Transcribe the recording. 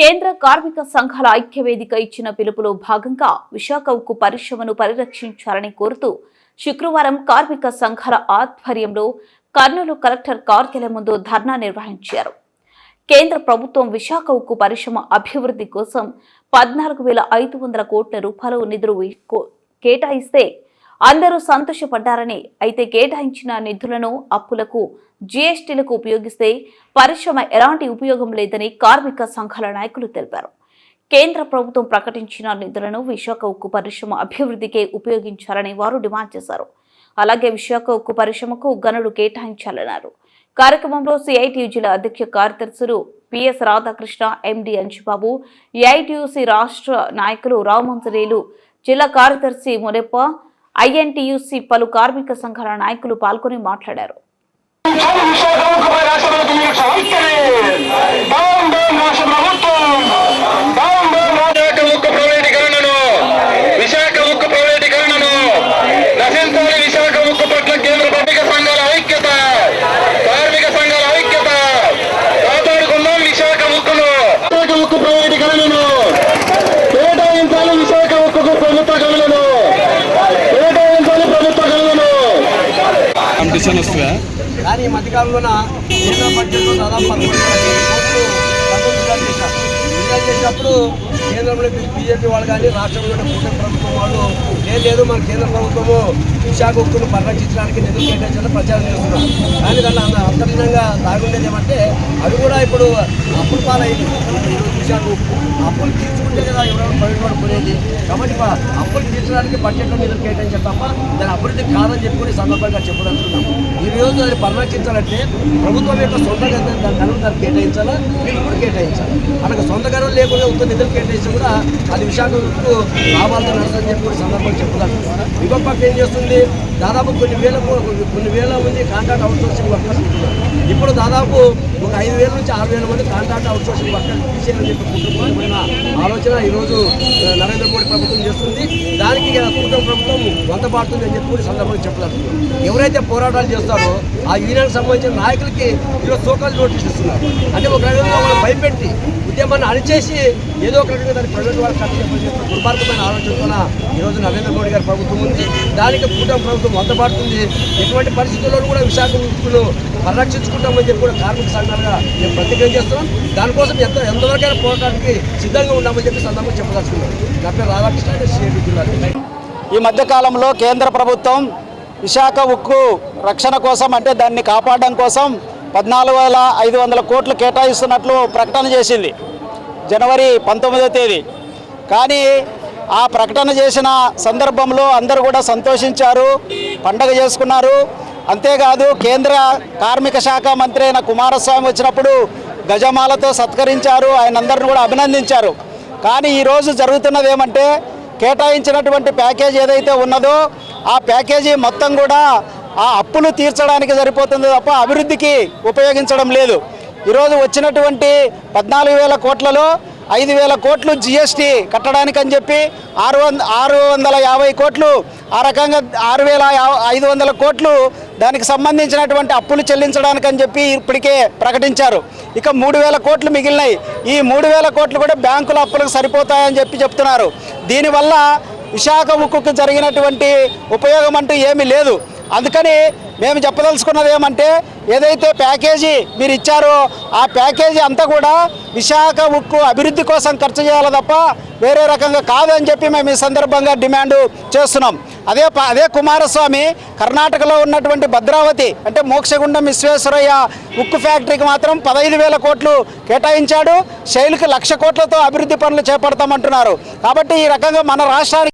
కేంద్ర కార్మిక సంఘాల ఐక్యవేదిక ఇచ్చిన పిలుపులో భాగంగా విశాఖ ఉక్కు పరిశ్రమను పరిరక్షించాలని కోరుతూ శుక్రవారం కార్మిక సంఘాల ఆధ్వర్యంలో కర్నూలు కలెక్టర్ కార్యాలయం ముందు ధర్నా నిర్వహించారు. కేంద్ర ప్రభుత్వం విశాఖ ఉక్కు పరిశ్రమ అభివృద్ధి కోసం పద్నాలుగు వేల ఐదు వందల కోట్ల రూపాయలు నిధులు కో- కేటాయిస్తే అందరూ సంతోషపడ్డారని అయితే కేటాయించిన నిధులను అప్పులకు జీఎస్టీలకు ఉపయోగిస్తే పరిశ్రమ ఎలాంటి ఉపయోగం లేదని కార్మిక సంఘాల నాయకులు తెలిపారు. కేంద్ర ప్రభుత్వం ప్రకటించిన నిధులను విశాఖ ఉక్కు పరిశ్రమ అభివృద్ధికే ఉపయోగించాలని వారు డిమాండ్ చేశారు. అలాగే విశాఖ ఉక్కు పరిశ్రమకు గనులు కేటాయించాలన్నారు. కార్యక్రమంలో సిఐటియు జిల్లా అధ్యక్ష కార్యదర్శులు PS Radhakrishna MD Anchubabu AITUC రాష్ట్ర నాయకులు రామంజరేలు జిల్లా కార్యదర్శి మురెప్ప ఐఎన్టీయూసీ పలు కార్మిక సంఘాల నాయకులు పాల్గొని మాట్లాడారు విశాఖ ఉక్కు ప్రైవేటీకరణను విశాఖ ఉక్కు ప్రైవేటీకరణను నశించాలి విశాఖ ఉక్కు పట్ల కేంద్ర కార్మిక సంఘాల ఐక్యత కార్మిక సంఘాల ఐక్యత కాపాడుకుందాం విశాఖ ఉక్కును విశాఖ ఉక్కు ప్రైవేటీకరణను కేటాయించాలి విశాఖ ఉక్కుకు ప్రభుత్వ గనులను కేటాయించాలి ప్రభుత్వ గనులను కాంపిటీషన్ వస్తుందా? కానీ ఈ మధ్యకాలంలోన కేంద్ర బడ్జెట్లో దాదాపు పదకొండు చేసినప్పుడు కేంద్రంలో బీజేపీ వాళ్ళు కానీ రాష్ట్రంలో కూటమి ప్రభుత్వం వాళ్ళు ఏం లేదు మన కేంద్ర ప్రభుత్వము విశాఖ ఉక్కును పరిరక్షించడానికి నిధులు కేటాయించాలని ప్రచారం చేస్తున్నారు. కానీ దాన్ని అంత అంతర్లీనంగా తాగుండేది ఏమంటే అవి కూడా ఇప్పుడు అప్పుడు పాలైంది. ఈరోజు అప్పులు తీర్చుకుంటే కదా ఎవరైనా ప్రైవేట్ కాబట్టి అప్పులు తీర్చడానికి బడ్జెట్లో నిధులు కేటాయించారు తప్ప దాని అభివృద్ధి కాదని చెప్పి సందర్భంగా చెప్పదలుచుకున్నాం. ఈ రోజు అది పరిరక్షించాలంటే ప్రభుత్వం యొక్క సొంత గనులు దాని గనులు దాన్ని కేటాయించాలా? వీళ్ళు కూడా కేటాయించాలి. అలాగే సొంత గనులు లేకుండా ఉత్త నిధులు కేటాయించి కూడా అది విశాఖకు లాభాలతో నడుస్తుందని చెప్పి కూడా సందర్భంగా చెప్పదలుచుకున్నాం. ఇంకొక పక్క ఏం చేస్తుంది? దాదాపు కొన్ని వేల కొన్ని వేల మంది కాంట్రాక్ట్ అవుట్సోర్సింగ్ వర్కర్స్ ఉంటున్నారు ఇప్పుడు దాదాపు ఒక ఐదు వేల నుంచి ఆరు వేల మంది కాంట్రాక్ట్ అవుట్సోర్సింగ్ వర్కర్స్ తీసేయాలని చెప్పి కుటుంబమైన ఆలోచన ఈరోజు నరేంద్ర మోడీ ప్రభుత్వం చేస్తుంది. దానికి కూటమి ప్రభుత్వం వంత పాడుతుంది అని చెప్పి సందర్భంగా చెప్పలేదు. ఎవరైతే పోరాటాలు చేస్తారో ఆ యూనియన్కి సంబంధించిన నాయకులకి ఈరోజు సోకాలు నోటీస్ ఇస్తున్నారు. అంటే ఒక రకంగా వాళ్ళు భయపెట్టి ఉద్యమాన్ని అణిచేసి ఏదో ఒక రకంగా దాన్ని ప్రజల ద్వారా కట్టని ఆలోచన దుర్మార్గమైన ఈరోజు నరేంద్ర మోడీ గారి ప్రభుత్వం ఉంది. దానికి కూటమి ప్రభుత్వం వంత ఎటువంటి పరిస్థితుల్లో కూడా విశాఖ ఉక్కును పరిరక్షించుకుంటామని చెప్పి కూడా కార్మిక సంఘాలుగా మేము ప్రతిజ్ఞ చేస్తున్నాం. దానికోసం ఎంత ఎంతవరకైనా పోరాటానికి సిద్ధంగా ఉన్నామని చెప్పి సందర్భంగా చెప్పదలుచుకున్నాం. నా పేరు రాధాకృష్ణ సిఐటి జిల్లా ఈ మధ్యకాలంలో కేంద్ర ప్రభుత్వం విశాఖ ఉక్కు రక్షణ కోసం అంటే దాన్ని కాపాడడం కోసం పద్నాలుగు వేల ఐదు వందల కోట్లు కేటాయిస్తున్నట్లు ప్రకటన చేసింది జనవరి పంతొమ్మిదో తేదీ. కానీ ఆ ప్రకటన చేసిన సందర్భంలో అందరూ కూడా సంతోషించారు పండగ చేసుకున్నారు. అంతేకాదు కేంద్ర కార్మిక శాఖ మంత్రి అయిన కుమారస్వామి వచ్చినప్పుడు గజమాలతో సత్కరించారు ఆయన అందరిని కూడా అభినందించారు. కానీ ఈరోజు జరుగుతున్నది ఏమంటే కేటాయించినటువంటి ప్యాకేజ్ ఏదైతే ఉన్నదో ఆ ప్యాకేజీ మొత్తం కూడా ఆ అప్పులు తీర్చడానికి సరిపోతుంది తప్ప అభివృద్ధికి ఉపయోగించడం లేదు. ఈరోజు వచ్చినటువంటి పద్నాలుగు వేల కోట్లలో ఐదు వేల కోట్లు జిఎస్టీ కట్టడానికని చెప్పి ఆరు వంద ఆరు వందల యాభై కోట్లు ఆ రకంగా ఆరు వేల యా- ఐదు వందల కోట్లు దానికి సంబంధించినటువంటి అప్పులు చెల్లించడానికని చెప్పి ఇప్పటికే ప్రకటించారు. ఇక మూడు వేల కోట్లు మిగిలినాయి. ఈ మూడు వేల కోట్లు కూడా బ్యాంకుల అప్పులకు సరిపోతాయని చెప్పి చెప్తున్నారు. దీనివల్ల విశాఖ ఉక్కుకు జరిగినటువంటి ఉపయోగం అంటూ ఏమీ లేదు. అందుకని మేము చెప్పదలుచుకున్నది ఏమంటే ఏదైతే ప్యాకేజీ మీరు ఇచ్చారో ఆ ప్యాకేజీ అంతా కూడా విశాఖ ఉక్కు అభివృద్ధి కోసం ఖర్చు చేయాలి తప్ప వేరే రకంగా కాదని చెప్పి మేము ఈ సందర్భంగా డిమాండ్ చేస్తున్నాం. అదే ప- అదే కుమారస్వామి కర్ణాటకలో ఉన్నటువంటి భద్రావతి అంటే మోక్షగుండం విశ్వేశ్వరయ్య ఉక్కు ఫ్యాక్టరీకి మాత్రం పదహైదు వేల కోట్లు కేటాయించాడు. శైలికి లక్ష కోట్లతో అభివృద్ధి పనులు చేపడతామంటున్నారు. కాబట్టి ఈ రకంగా మన రాష్ట్రానికి